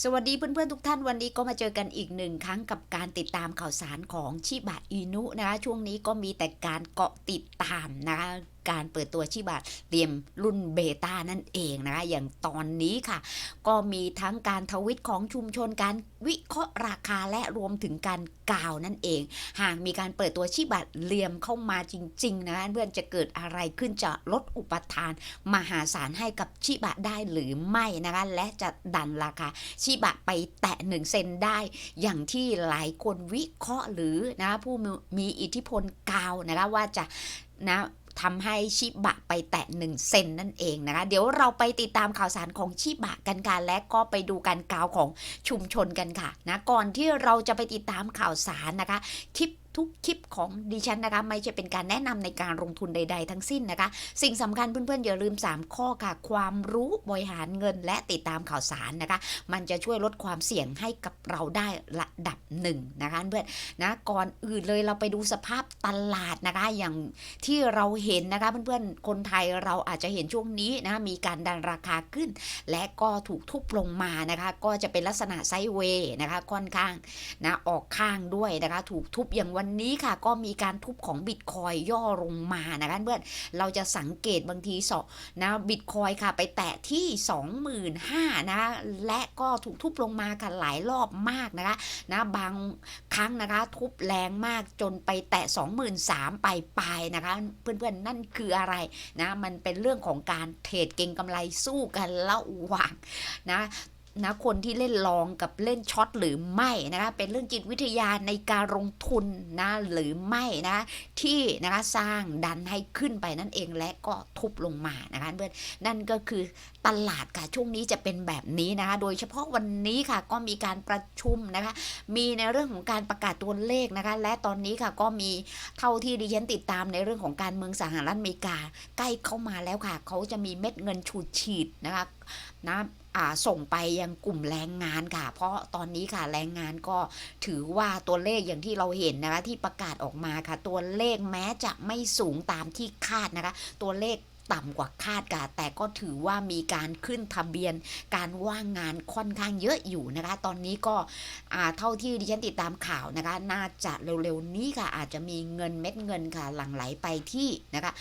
สวัสดีเพื่อนๆทุกท่านวันนี้ก็มาเจอกันอีกหนึ่งครั้งกับการติดตามข่าวสารของชิบะอินุนะคะช่วงนี้ก็มีแต่การเกาะติดตามนะคะ การเปิดตัวชิบะเตรียมรุ่นเบต้านั่นเองนะคะอย่างตอนนี้ค่ะ ก็มีทั้งการทวิตของชุมชนการวิเคราะห์ราคาและรวมถึงการกล่าวนั่นเอง หากมีการเปิดตัวชิบะเลียมเข้ามาจริง ๆ นะเพื่อนจะเกิดอะไรขึ้นจะลดอุปทาน มหาศาลให้กับชิบะได้หรือไม่นะคะและจะดันราคาชิบะไปแตะ1เซนได้ อย่างที่หลายคนวิเคราะห์หรือนะผู้มีอิทธิพลกล่าวนะคะว่าจะนะ ทำให้ชิบะไปแตะ1เซนนั่นเองนะคะ เดี๋ยวเราไปติดตามข่าวสารของชิบะกันค่ะและก็ไปดูการกล่าวของชุมชนกันค่ะนะก่อนที่เราจะไปติดตามข่าวสารนะคะคลิป ทุกคลิปของดิฉันนะคะ ไม่ใช่เป็นการแนะนำในการลงทุนใด ๆ ทั้งสิ้นนะคะ สิ่งสำคัญเพื่อนๆอย่าลืม 3 ข้อค่ะ ความรู้บริหารเงินและติดตามข่าวสารนะคะ มันจะช่วยลดความเสี่ยงให้กับเราได้ระดับหนึ่งนะคะเพื่อนนะก่อนอื่นเลยเราไปดูสภาพตลาดนะคะอย่างที่เราเห็นนะคะเพื่อนๆคนไทยเราอาจจะเห็นช่วงนี้นะมีการดันราคาขึ้น และก็ถูกทุบลงมานะคะ ก็จะเป็นลักษณะไซด์เวย์นะคะค่อนข้างนะออกข้างด้วยนะคะ ถูกทุบอย่างวันันนี้ค่ะก็มีการทุบของบิตคอยย่อลงมานะคะเพื่อนเราจะสังเกตบางทีสอนะบิตคอยค่ะไปแตะที่ 25,000นะคะและก็ถูกทุบลงมาค่ะหลายรอบมากนะคะนะบางครั้งนะคะทุบแรงมากจนไปแตะ 23,000ไปปลายนะคะเพื่อนๆนั่นคืออะไรนะมันเป็นเรื่องของการเทรดเก่งกำไรสู้กันระหว่างนะ นะคนที่เล่นลองกับเล่นช็อตหรือไม่นะคะเป็นเรื่องจิตวิทยาในการลงทุนนะหรือไม่นะที่นะคะสร้างดันให้ขึ้นไปนั่นเองและก็ทุบลงมานะคะเพื่อนนั่นก็คือตลาดค่ะช่วงนี้จะเป็นแบบนี้นะคะโดยเฉพาะวันนี้ค่ะก็มีการประชุมนะคะมีในเรื่องของการประกาศตัวเลขนะคะและตอนนี้ค่ะก็มีเท่าที่ดิฉันติดตามในเรื่องของการเมืองสหรัฐอเมริกา ใกล้เข้ามาแล้วค่ะ เขาจะมีเม็ดเงินฉูดฉีดนะคะนะ ส่งไปยังกลุ่มแรงงานค่ะ เพราะตอนนี้ค่ะแรงงานก็ถือว่าตัวเลขอย่างที่เราเห็นนะคะที่ประกาศออกมาค่ะ ตัวเลขแม้จะไม่สูงตามที่คาดนะคะ ตัวเลข ต่ำกว่าคาดค่ะแต่ก็ถือว่ามีการขึ้นทะเบียนการว่างงานค่อนข้างเยอะอยู่นะคะ ตอนนี้ก็เท่าที่ดิฉันติดตามข่าวนะคะ น่าจะเร็วๆนี้ค่ะ อาจจะมีเงินเม็ดเงินค่ะหลั่งไหลไปที่นะคะ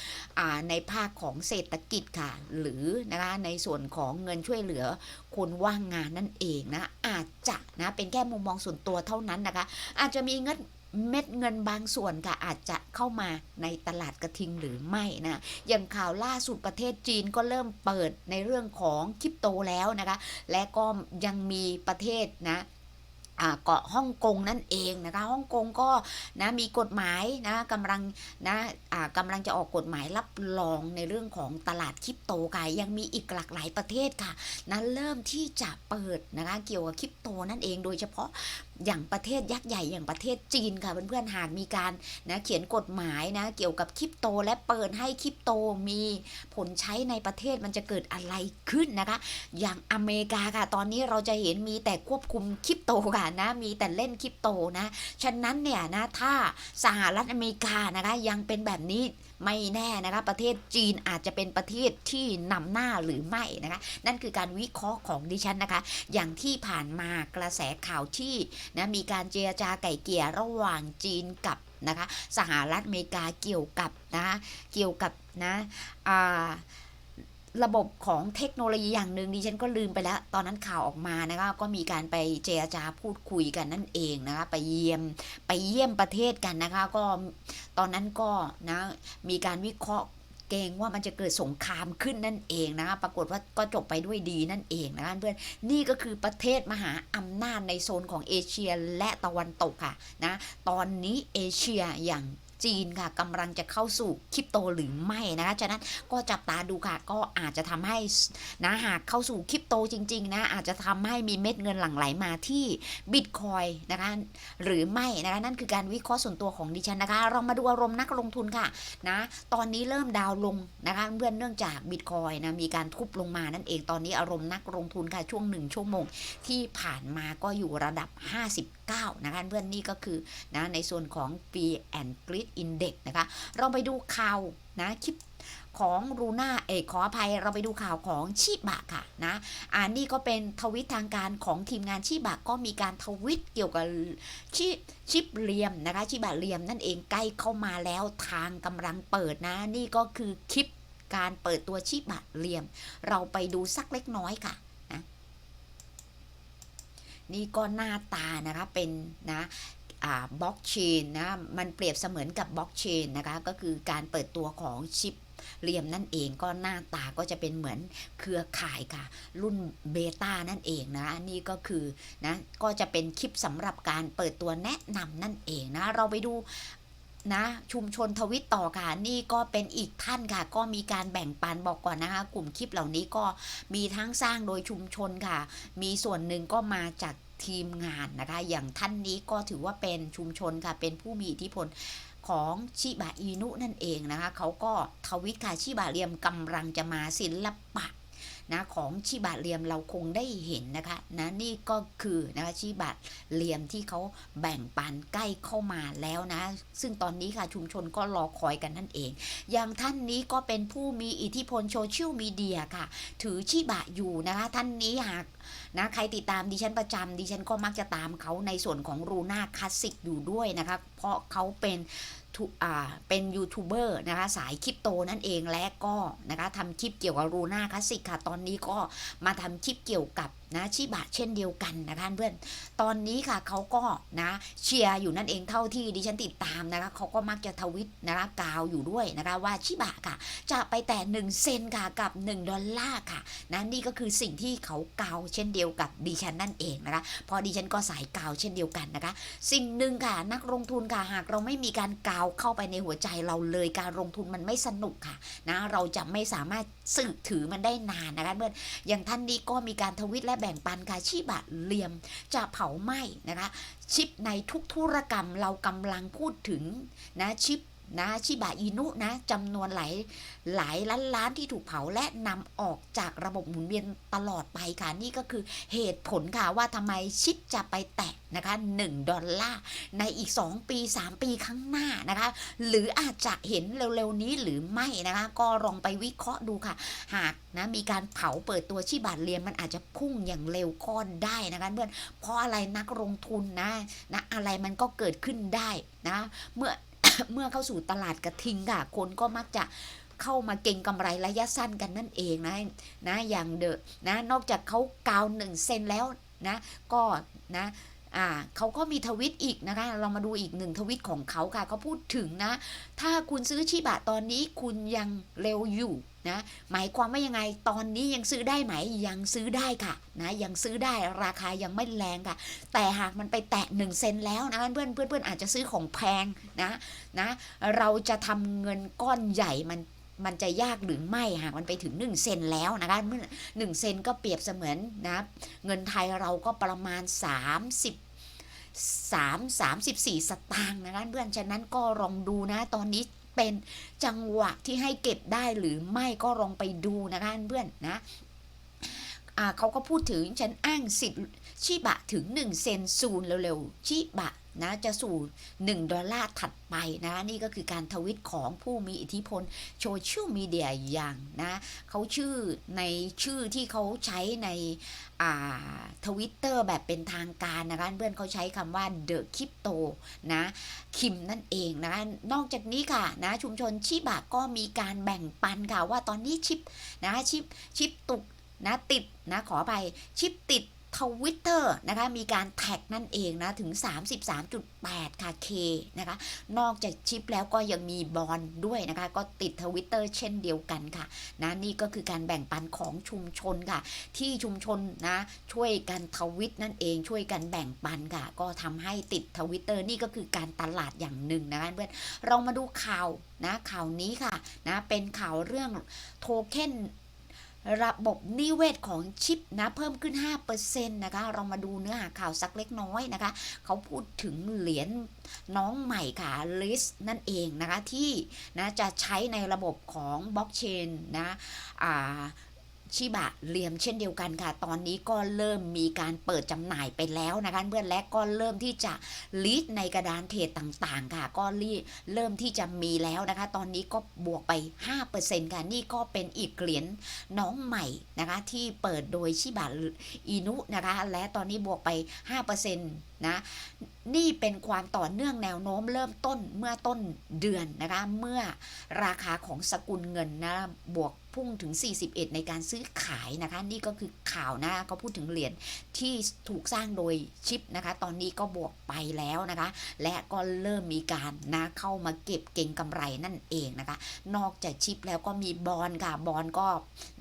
ในภาคของเศรษฐกิจค่ะ หรือนะคะในส่วนของเงินช่วยเหลือคนว่างงานนั่นเองนะอาจจะนะเป็นแค่มุมมองส่วนตัวเท่านั้นนะคะ อาจจะมีเงิน เม็ดเงินบางส่วนค่ะอาจจะเข้ามาในตลาดกระทิงหรือไม่นะอย่างข่าวล่าสุดประเทศจีนก็เริ่มเปิดในเรื่องของคริปโตแล้วนะคะ และก็ยังมีประเทศนะเกาะฮ่องกงนั่นเองนะคะฮ่องกงก็นะมีกฎหมายนะกำลังนะอ่ากำลังจะออกกฎหมายรับรองในเรื่องของตลาดคริปโตค่ะยังมีอีกหลากหลายประเทศค่ะนั้นเริ่มที่จะเปิดนะคะเกี่ยวกับคริปโตนั่นเองโดยเฉพาะ อย่างประเทศยักษ์ใหญ่อย่างประเทศจีนค่ะเพื่อนๆหากมีการนะเขียนกฎหมายนะเกี่ยวกับคริปโตและเปิดให้คริปโตมีผลใช้ในประเทศมันจะเกิดอะไรขึ้นนะคะ อย่างอเมริกาค่ะ ตอนนี้เราจะเห็นมีแต่ควบคุมคริปโตค่ะนะมีแต่เล่นคริปโตนะฉะนั้นเนี่ยนะถ้าสหรัฐอเมริกานะคะยังเป็นแบบนี้ ไม่แน่นะคะประเทศจีนอาจจะเป็นประเทศที่นำหน้าหรือไม่นะคะนั่นคือการวิเคราะห์ของดิฉันนะคะ อย่างที่ผ่านมากระแสข่าวที่นะมีการเจรจาไก่เกลี่ยระหว่างจีนกับนะคะสหรัฐอเมริกาเกี่ยวกับนะคะเกี่ยวกับนะอ่า ระบบของเทคโนโลยีอย่างหนึ่งดิฉันก็ลืมไปแล้ว ตอนนั้นข่าวออกมานะคะก็มีการไปเจรจาพูดคุยกันนั่นเองนะคะไปเยี่ยมไปเยี่ยมประเทศกันนะคะก็ตอนนั้นก็นะมีการวิเคราะห์เกรงว่ามันจะเกิดสงครามขึ้นนั่นเองนะคะปรากฏว่าก็จบไปด้วยดีนั่นเองนะคะเพื่อน นี่ก็คือประเทศมหาอำนาจในโซนของเอเชียและตะวันตกค่ะนะ ตอนนี้เอเชียอย่าง จีนค่ะกำลังจะเข้าสู่คริปโตหรือไม่นะคะฉะนั้นก็จับตาดูค่ะก็อาจจะทำให้นะหากเข้าสู่คริปโตจริง ๆ นะอาจจะทำให้มีเม็ดเงินหลั่งไหลมาที่บิตคอยนะคะหรือไม่นะคะนั่นคือการวิเคราะห์ส่วนตัวของดิฉันนะคะเรามาดูอารมณ์นักลงทุนค่ะนะตอนนี้เริ่มดาวลงนะคะเพื่อนเนื่องจากบิตคอยนะมีการทุบลงมานั่นเองตอนนี้อารมณ์นักลงทุนค่ะช่วงหนึ่งชั่วโมงที่ผ่านมาก็อยู่ระดับ 59 นะคะเพื่อนนี่ก็คือนะในส่วนของ P and Grid Index นะคะ เราไปดูข่าวนะคริปของรูน่าเอกขออภัยเราไปดูข่าวของชิบะค่ะนะอ่านี่ก็เป็นทวิตทางการของทีมงานชิบะก็มีการทวิตเกี่ยวกับชิชิปเลียมนะคะชิบะเลียมนั่นเองใกล้เข้ามาแล้วทางกำลังเปิดนะ นี่ก็คือคลิปการเปิดตัวชิบะเลียม เราไปดูสักเล็กน้อยค่ะนะนี่ก็หน้าตานะคะเป็นนะ บล็อกเชนนะมันเปรียบเสมือนกับบล็อกเชนนะคะก็คือการเปิดตัวของชิปเรียมนั่นเองก็หน้าตาก็จะเป็นเหมือนเครือข่ายค่ะ รุ่นเบต้านั่นเองนะนี่ก็คือนะก็จะเป็นคลิปสำหรับการเปิดตัวแนะนำนั่นเองนะเราไปดูนะชุมชนทวิตต่อค่ะนี่ก็เป็นอีกท่านค่ะ ก็มีการแบ่งปันบอกก่อนนะคะ กลุ่มคลิปเหล่านี้ก็มีทั้งสร้างโดยชุมชนค่ะ มีส่วนหนึ่งก็มาจาก ทีมงานนะคะ อย่างท่านนี้ก็ถือว่าเป็นชุมชนค่ะ เป็นผู้มีอิทธิพลของชิบะอินุนั่นเองนะคะ เขาก็ทวิตค่ะชิบะเรียมกำลังจะมาศิลปะ นะของชิบะเรียมเราคงได้เห็นนะคะนะนี่ก็คือนะคะชิบะเรียมที่เขาแบ่งปันใกล้เข้ามาแล้วนะซึ่งตอนนี้ค่ะชุมชนก็รอคอยกันนั่นเอง อย่างท่านนี้ก็เป็นผู้มีอิทธิพลโซเชียลมีเดียค่ะ ถือชิบะอยู่นะคะท่านนี้หากนะใครติดตามดิฉันประจำดิฉันก็มักจะตามเขาในส่วนของรูน่าคลาสสิกอยู่ด้วยนะคะเพราะเขาเป็น เป็นยูทูบเบอร์นะคะสายคริปโตนั่นเองและก็นะคะทำคลิปเกี่ยวกับรูน่าคลาสสิกค่ะ ตอนนี้ก็มาทำคลิปเกี่ยวกับ นะชิบะเช่นเดียวกันนะคะเพื่อนตอนนี้ค่ะเขาก็นะเชียร์อยู่นั่นเองเท่าที่ดิฉันติดตามนะคะเขาก็มักจะทวิตนะคะกาวอยู่ด้วยนะคะว่าชิบะค่ะ จะไปแต่ 1 เซนค่ะกับ 1 ดอลลาร์ค่ะนะนี่ก็คือสิ่งที่เขากาวเช่นเดียวกับดิฉันนั่นเองนะคะเพอดิฉันก็สายกาวเช่นเดียวกันนะคะ สิ่งหนึ่งค่ะนักลงทุนค่ะหากเราไม่มีการกาวเข้าไปในหัวใจเราเลยการลงทุนมันไม่สนุกค่ะนะเราจะไม่สามารถสืบถือมันได้นานนะคะเพื่อนอย่างท่านนี้ก็มีการทวิตและแบ่งปันค่ะชีบะเหลี่ยมจะเผาไหม้นะคะชิปในทุกธุรกรรมเรากำลังพูดถึงนะชิป นะชิบะอินุนะจำนวนหลายหลายล้านล้านที่ถูกเผาและนำออกจากระบบหมุนเวียนตลอดไปค่ะ นี่ก็คือเหตุผลค่ะว่าทำไมชิปจะไปแตะนะคะ1ดอลลาร์ในอีก 2 ปี 3 ปีข้างหน้านะคะ หรืออาจจะเห็นเร็วๆนี้หรือไม่นะคะ ก็ลองไปวิเคราะห์ดูค่ะ หากนะมีการเผาเปิดตัวชิบะเรียนมันอาจจะพุ่งอย่างเร็วก็ได้นะคะเพื่อนเพราะอะไรนักลงทุนนะนะอะไรมันก็เกิดขึ้นได้นะเมื่อ เมื่อเข้าสู่ตลาดกระทิงค่ะ คนก็มักจะเข้ามาเก่งกำไรระยะสั้นกันนั่นเองนะนะอย่างเดอะนะนอกจากเขากาวหนึ่งเซนแล้วนะก็นะ อ่าเขาก็มีทวิตอีกนะคะ เรามาดูอีกหนึ่งทวิตของเขาค่ะเขาพูดถึงนะ ถ้าคุณซื้อชิบะตอนนี้คุณยังเร็วอยู่นะ หมายความว่ายังไง ตอนนี้ยังซื้อได้ไหม ยังซื้อได้ค่ะนะ ยังซื้อได้ ราคายังไม่แรงค่ะ แต่หากมันไปแตะ1เซนแล้วนะเพื่อนเพื่อนเพื่อนอาจจะซื้อของแพงนะ นะ เราจะทำเงินก้อนใหญ่มัน มันจะยากหรือไม่หากมันไปถึง 1 เซนแล้วนะคะเมื่อ1เซนก็เปรียบเสมือนนะเงินไทยเราก็ประมาณ 30 3 34 สตางค์นะคะเพื่อนฉะนั้นก็ลองดูนะตอนนี้เป็นจังหวะที่ให้เก็บได้หรือไม่ก็ลองไปดูนะคะเพื่อนนะเขาก็พูดถึงฉันอ้างสิทธิ์ชิบะถึง 1 เซนซูนเร็วๆ ชิบะ นะจะสู่ 1 ดอลลาร์ถัดไปนะนี่ก็คือการทวิตของผู้มีอิทธิพลโซเชียลมีเดียอย่างนะเขาชื่อในชื่อที่เขาใช้ในทวิตเตอร์แบบเป็นทางการนะคะเพื่อนเขาใช้คำว่า The Crypto นะคิมนั่นเองนะนอกจากนี้ค่ะนะชุมชนชิบะก็มีการแบ่งปันค่ะว่าตอนนี้ชิปนะชิปชิปตุกนะติดนะขอไปชิปติด ทวิตเตอร์นะคะมีการแท็กนั่นเองนะถึง 33.8 ค่ะ K นะคะนอกจากชิปแล้วก็ยังมีบอลด้วยนะคะ ก็ติดทวิตเตอร์เช่นเดียวกันค่ะนะนี่ก็คือการแบ่งปันของชุมชนค่ะ ที่ชุมชนนะช่วยกันทวิตนั่นเองช่วยกันแบ่งปันค่ะ ก็ทำให้ติดทวิตเตอร์นี่ก็คือการตลาดอย่างหนึ่งนะคะเพื่อนเรามาดูข่าวนะข่าวนี้ค่ะนะเป็นข่าวเรื่องโทเค็น ระบบนิเวศของชิปนะเพิ่มขึ้น 5%นะคะเรามาดูเนื้อหาข่าวสักเล็กน้อยนะคะ เขาพูดถึงเหรียญน้องใหม่ค่ะลิสนั่นเองนะคะที่นะจะใช้ในระบบของบล็อกเชนนะอ่า ชิบะเลียมเช่นเดียวกันค่ะ ตอนนี้ก็เริ่มมีการเปิดจำหน่ายไปแล้วนะคะเพื่อนและก็เริ่มที่จะลิสในกระดานเทรดต่างๆ ค่ะ ก็เริ่มที่จะมีแล้วนะคะ ตอนนี้ก็บวกไป 5%ค่ะนี่ก็เป็นอีกเหรียญน้องใหม่นะคะที่เปิดโดยชิบะอินุนะคะ และตอนนี้บวกไป 5% นะนี่เป็นความต่อเนื่องแนวโน้มเริ่มต้นเมื่อต้นเดือนนะคะเมื่อราคาของสกุลเงินนะบวกพุ่งถึง 41 ในการซื้อขายนะคะ นี่ก็คือข่าวนะเขาพูดถึงเหรียญที่ถูกสร้างโดยชิปนะคะ ตอนนี้ก็บวกไปแล้วนะคะ และก็เริ่มมีการนะเข้ามาเก็บเก่งกำไรนั่นเองนะคะ นอกจากชิปแล้วก็มีบอลค่ะบอลก็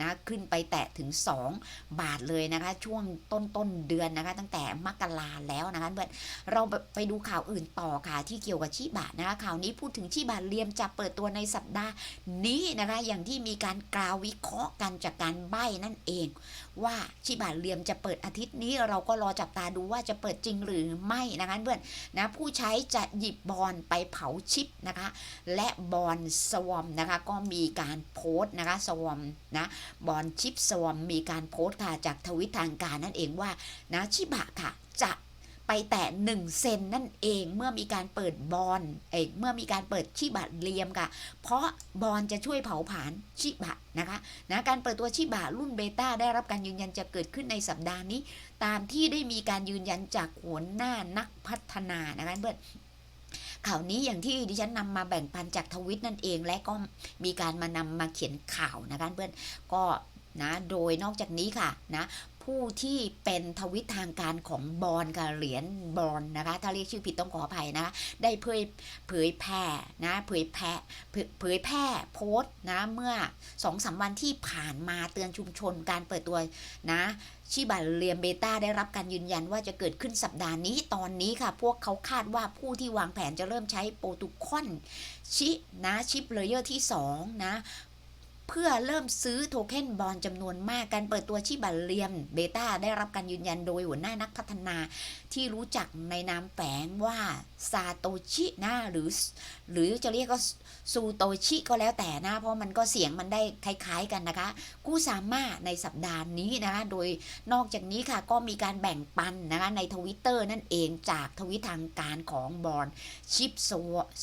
นะขึ้นไปแตะถึง 2 บาทเลยนะคะ ช่วงต้นต้นเดือนนะคะ ตั้งแต่มกราแล้วนะคะเพื่อนเราไปดูข่าวอื่นต่อค่ะที่เกี่ยวกับชิบะนะคะข่าวนี้พูดถึงชิบะเลียมจะเปิดตัวในสัปดาห์นี้นะคะอย่างที่มีการกล่าววิเคราะห์กันจากการใบ้นั่นเอง ว่าชิบะเลียมจะเปิดอาทิตย์นี้เราก็รอจับตาดูว่าจะเปิดจริงหรือไม่นะคะเพื่อนนะผู้ใช้จะหยิบบอลไปเผาชิปนะคะ และบอลสวอมนะคะก็มีการโพสต์นะคะสวอมนะบอลชิปสวอมมีการโพสต์ค่ะจากทวิตทางการนั่นเองว่านะชิบะค่ะจะ ไปแตะ1เซนนั่นเองเมื่อมีการเปิดบอลเอกเมื่อมีการเปิดชิบะเลียมค่ะ เพราะบอลจะช่วยเผาผลาญชิบะนะคะนะการเปิดตัวชิบะรุ่นเบต้าได้รับการยืนยันจะเกิดขึ้นในสัปดาห์นี้ ตามที่ได้มีการยืนยันจากหัวหน้านักพัฒนานะคะเพื่อนข่าวนี้อย่างที่ดิฉันนำมาแบ่งปันจากทวิตนั่นเอง และก็มีการมานำมาเขียนข่าวนะคะเพื่อนก็นะโดยนอกจากนี้ค่ะนะ ผู้ที่เป็นทวิตทางการของบอลกับเหรียญบอลนะคะ ถ้าเรียกชื่อผิดต้องขออภัยนะคะได้เผยเผยแพร่นะเผยแพร่เผยเผยแพร่โพสต์นะเมื่อสองสามวันที่ผ่านมาเตือนชุมชนการเปิดตัวนะชิบะเลียมเบต้าได้รับการยืนยันว่าจะเกิดขึ้นสัปดาห์นี้ตอนนี้ค่ะ พวกเขาคาดว่าผู้ที่วางแผนจะเริ่มใช้โปรตุคอนชินะชิปเลเยอร์ที่ 2 นะ เพื่อเริ่มซื้อโทเค็นบอลจำนวนมากการเปิดตัวชิบะเลียมเบต้าได้รับการยืนยันโดยหัวหน้านักพัฒนาที่รู้จักในนามแฝงว่าซาโตชินะหรือ หรือจะเรียกก็ซูโตชิก็แล้วแต่นะ เพราะมันก็เสียงมันได้คล้ายๆกันนะคะกู้สามารถในสัปดาห์นี้นะคะโดยนอกจากนี้ค่ะก็มีการแบ่งปันนะคะในทวิตเตอร์นั่นเองจากทวิตทางการของบอลชิป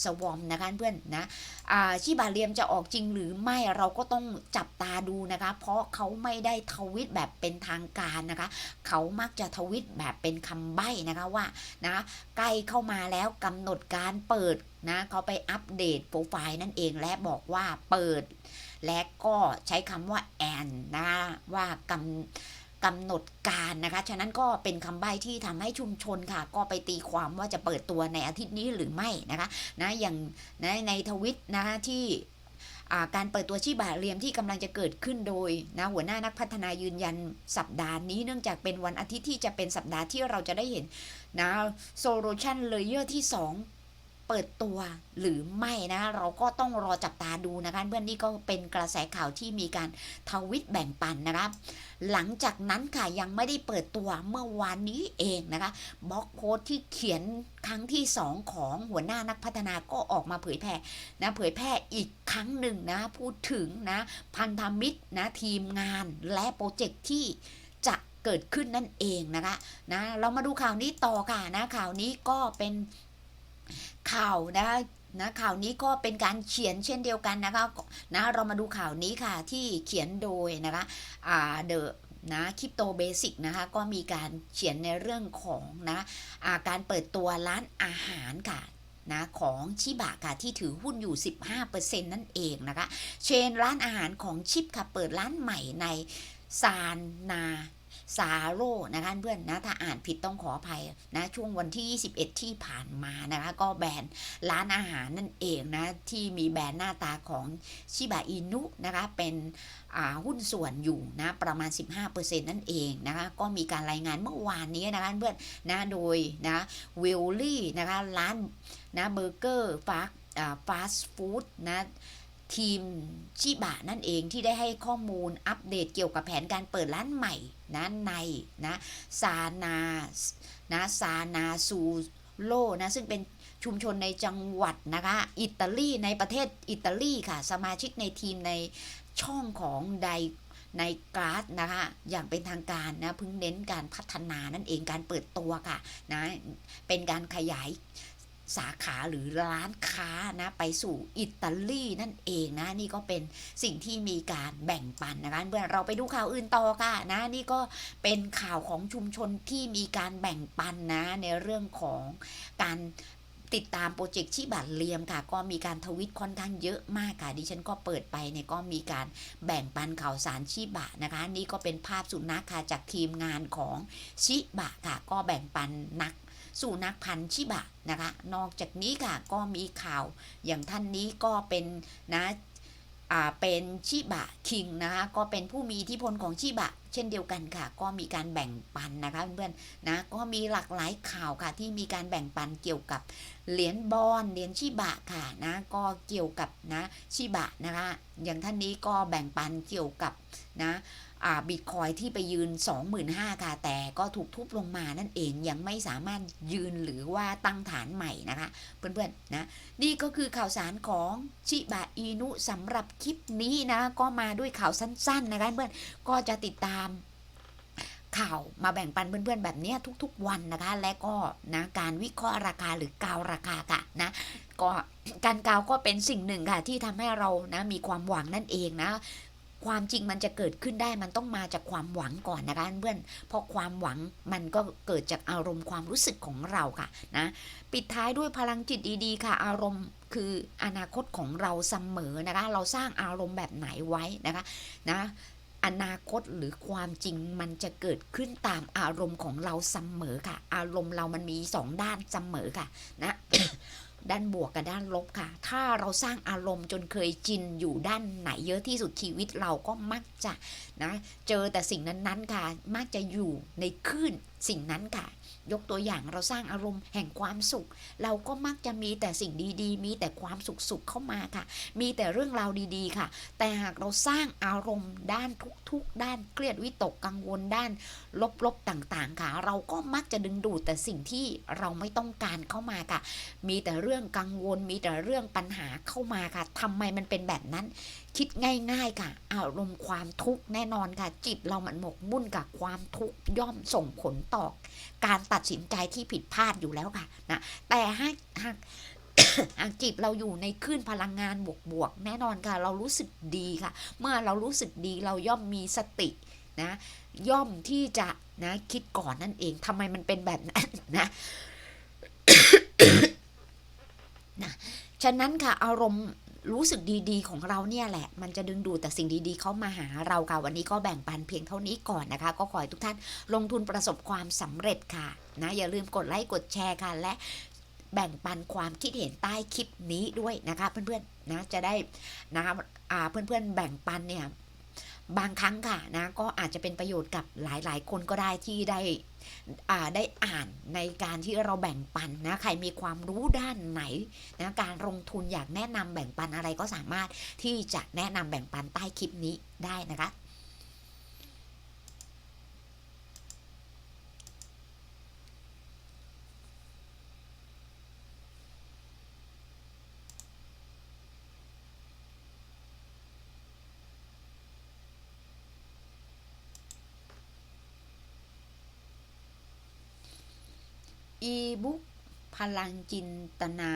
สวอมนะคะเพื่อนนะ ชิบาเลียมจะออกจริงหรือไม่เราก็ต้องจับตาดูนะคะ เพราะเขาไม่ได้ทวิตแบบเป็นทางการนะคะ เขามักจะทวิตแบบเป็นคำใบ้นะคะว่านะใกล้เข้ามาแล้วกำหนดการเปิดนะเขาไปอัปเดตโปรไฟล์นั่นเองและบอกว่าเปิด และก็ใช้คำว่าแอนนะว่ากำ กำหนดการนะคะ ฉะนั้นก็เป็นคำใบ้ที่ทำให้ชุมชนค่ะ ก็ไปตีความว่าจะเปิดตัวในอาทิตย์นี้หรือไม่นะคะนะอย่างนะในทวิตนะคะที่าการเปิดตัวชิบะเรียมที่กำลังจะเกิดขึ้นโดยนะหัวหน้านักพัฒนายืนยันสัปดาห์นี้เนื่องจากเป็นวันอาทิตย์ที่จะเป็นสัปดาห์ที่เราจะได้เห็นนะโซลูชันเลเยอร์ที่ 2 เปิดตัวหรือไม่นะเราก็ต้องรอจับตาดูนะคะเพื่อนนี่ก็เป็นกระแสข่าวที่มีการทวิตแบ่งปันนะครับ หลังจากนั้นค่ะยังไม่ได้เปิดตัวเมื่อวานนี้เองนะคะบล็อกโพสต์ที่เขียนครั้งที่ 2 ของหัวหน้านักพัฒนาก็ออกมาเผยแพร่นะเผยแพร่อีกครั้งหนึ่งนะพูดถึงนะพันธมิตรนะทีมงานและโปรเจกต์ที่จะเกิดขึ้นนั่นเองนะคะนะเรามาดูข่าวนี้ต่อค่ะนะข่าวนี้ก็เป็น ข่าวนะนะข่าวนี้ก็เป็นการเขียนเช่นเดียวกันนะคะนะเรามาดูข่าวนี้ค่ะที่เขียนโดยนะคะอ่าเดอะนะคริปโตเบสิกนะคะก็มีการเขียนในเรื่องของนะอาการเปิดตัวร้านอาหารค่ะนะของชิบะค่ะที่ถือหุ้นอยู่ 15%นั่นเองนะคะ เชนร้านอาหารของชิปค่ะเปิดร้านใหม่ในซานนา ซาโร่นะคะเพื่อนนะถ้าอ่านผิดต้องขออภัยนะช่วงวันที่ 21 ที่ผ่านมานะคะก็แบรนด์ร้านอาหารนั่นเองนะที่มีแบรนด์หน้าตาของชิบะอินุนะคะเป็นอ่าหุ้นส่วนอยู่นะประมาณ 15%นั่นเองนะคะก็มีการรายงานเมื่อวานนี้นะคะเพื่อนนะโดยนะวิลลี่นะคะร้านนะเบอร์เกอร์ฟาสฟาสต์ฟู้ดนะ ทีมชิบะนั่นเองที่ได้ให้ข้อมูลอัปเดตเกี่ยวกับแผนการเปิดร้านใหม่นะในนะซานานะซานาซูโลนะซึ่งเป็นชุมชนในจังหวัดนะคะอิตาลีในประเทศอิตาลีค่ะ สมาชิกในทีมในช่องของไดในกราสนะคะอย่างเป็นทางการนะพิ่งเน้นการพัฒนานั่นเองการเปิดตัวค่ะนะเป็นการขยาย สาขาหรือร้านค้านะไปสู่อิตาลีนั่นเองนะนี่ก็เป็นสิ่งที่มีการแบ่งปันนะคะเพื่อนเราไปดูข่าวอื่นต่อค่ะนะนี่ก็เป็นข่าวของชุมชนที่มีการแบ่งปันนะในเรื่องของการติดตามโปรเจกต์ชิบัตรเลียมค่ะ ก็มีการทวิตค่อนข้างเยอะมากค่ะดิฉันก็เปิดไปเนี่ยก็มีการแบ่งปันข่าวสารชิบะนะคะ นี่ก็เป็นภาพสุนัขค่ะจากทีมงานของชิบะค่ะ ก็แบ่งปันนัก สู่นักพันธุ์ชิบะนะคะ นอกจากนี้ค่ะก็มีข่าวอย่างท่านนี้ก็เป็นนะเป็นชิบะคิงนะคะก็เป็นผู้มีอิทธิพลของชิบะ เช่นเดียวกันค่ะ ก็มีการแบ่งปันนะคะเพื่อนๆนะก็มีหลากหลายข่าวค่ะที่มีการแบ่งปันเกี่ยวกับเหรียญบอลเหรียญชิบะค่ะนะก็เกี่ยวกับนะชิบะนะคะอย่างท่านนี้ก็แบ่งปันเกี่ยวกับนะ บิตคอยที่ไปยืน 25,000ค่ะแต่ก็ถูกทุบลงมานั่นเองยังไม่สามารถยืนหรือว่าตั้งฐานใหม่นะคะ เพื่อนๆนะนี่ก็คือข่าวสารของชิบะอินุสำหรับคลิปนี้นะก็มาด้วยข่าวสั้นๆนะคะเพื่อนก็จะติดตามข่าวมาแบ่งปันเพื่อนๆแบบนี้ทุกๆวันนะคะ และก็นะการวิเคราะห์ราคาหรือกาวราคาค่ะนะก็การกาวก็เป็นสิ่งหนึ่งค่ะที่ทำให้เรานะมีความหวังนั่นเองนะ ความจริงมันจะเกิดขึ้นได้มันต้องมาจากความหวังก่อนนะคะเพื่อนเพราะความหวังมันก็เกิดจากอารมณ์ความรู้สึกของเราค่ะนะปิดท้ายด้วยพลังจิตดีๆ ค่ะ อารมณ์คืออนาคตของเราเสมอนะคะเราสร้างอารมณ์แบบไหนไว้นะคะนะอนาคตหรือความจริงมันจะเกิดขึ้นตามอารมณ์ของเราเสมอค่ะ อารมณ์เรามันมีสองด้านเสมอค่ะนะ ด้านบวกกับด้านลบค่ะ ถ้าเราสร้างอารมณ์จนเคยจินอยู่ด้านไหนเยอะที่สุดชีวิตเราก็มักจะนะเจอแต่สิ่งนั้นๆค่ะ มักจะอยู่ในคลื่นสิ่งนั้นค่ะ ยกตัวอย่างเราสร้างอารมณ์แห่งความสุข เราก็มักจะมีแต่สิ่งดีๆ มีแต่ความสุขๆเข้ามาค่ะ มีแต่เรื่องราวดีๆค่ะ แต่หากเราสร้างอารมณ์ด้านทุกๆ ด้านเครียดวิตกกังวลด้าน ลบๆต่างๆค่ะ เราก็มักจะดึงดูดแต่สิ่งที่เราไม่ต้องการเข้ามาค่ะ มีแต่เรื่องกังวล มีแต่เรื่องปัญหาเข้ามาค่ะทำไมมันเป็นแบบนั้น คิดง่ายๆค่ะ อารมณ์ความทุกข์แน่นอนค่ะ จิตเรามันหมกมุ่นกับความทุกข์ย่อมส่งผลต่อการตัดสินใจที่ผิดพลาดอยู่แล้วค่ะนะแต่หากหากหากจิตเราอยู่ในคลื่นพลังงานบวกๆแน่นอนค่ะ เรารู้สึกดีค่ะ เมื่อเรารู้สึกดีเราย่อมมีสตินะย่อมที่จะนะคิดก่อนนั่นเองทำไมมันเป็นแบบนั้นนะนะฉะนั้นค่ะอารมณ์ รู้สึกดีๆ ของเราเนี่ยแหละ มันจะดึงดูดแต่สิ่งดีๆ เข้ามาหาเราค่ะ วันนี้ก็แบ่งปันเพียงเท่านี้ก่อนนะคะ ก็ขอให้ทุกท่านลงทุนประสบความสำเร็จค่ะนะอย่าลืมกดไลค์กดแชร์ค่ะและแบ่งปันความคิดเห็นใต้คลิปนี้ด้วยนะคะเพื่อนๆนะจะได้นะอ่าเพื่อนๆแบ่งปันเนี่ยบางครั้งค่ะนะก็อาจจะเป็นประโยชน์กับหลายๆ คนก็ได้ที่ได้ ได้อ่านในการที่เราแบ่งปันนะใครมีความรู้ด้านไหนนะการลงทุนอยากแนะนำแบ่งปันอะไรก็สามารถที่จะแนะนำแบ่งปันใต้คลิปนี้ได้นะคะ อีบุ๊กพลังจินตนา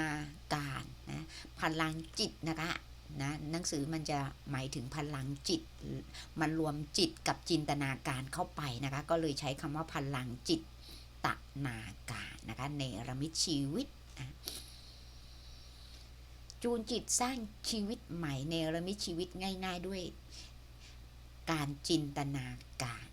การนะพลังจิตนะคะนะหนังสือมันจะหมายถึงพลังจิต มันรวมจิตกับจินตนาการเข้าไปนะคะก็เลยใช้คำว่าพลังจิตตนาการนะคะเนรมิตชีวิตจูนจิตสร้างชีวิตใหม่เนรมิตชีวิตง่าย ๆด้วยการจินตนาการ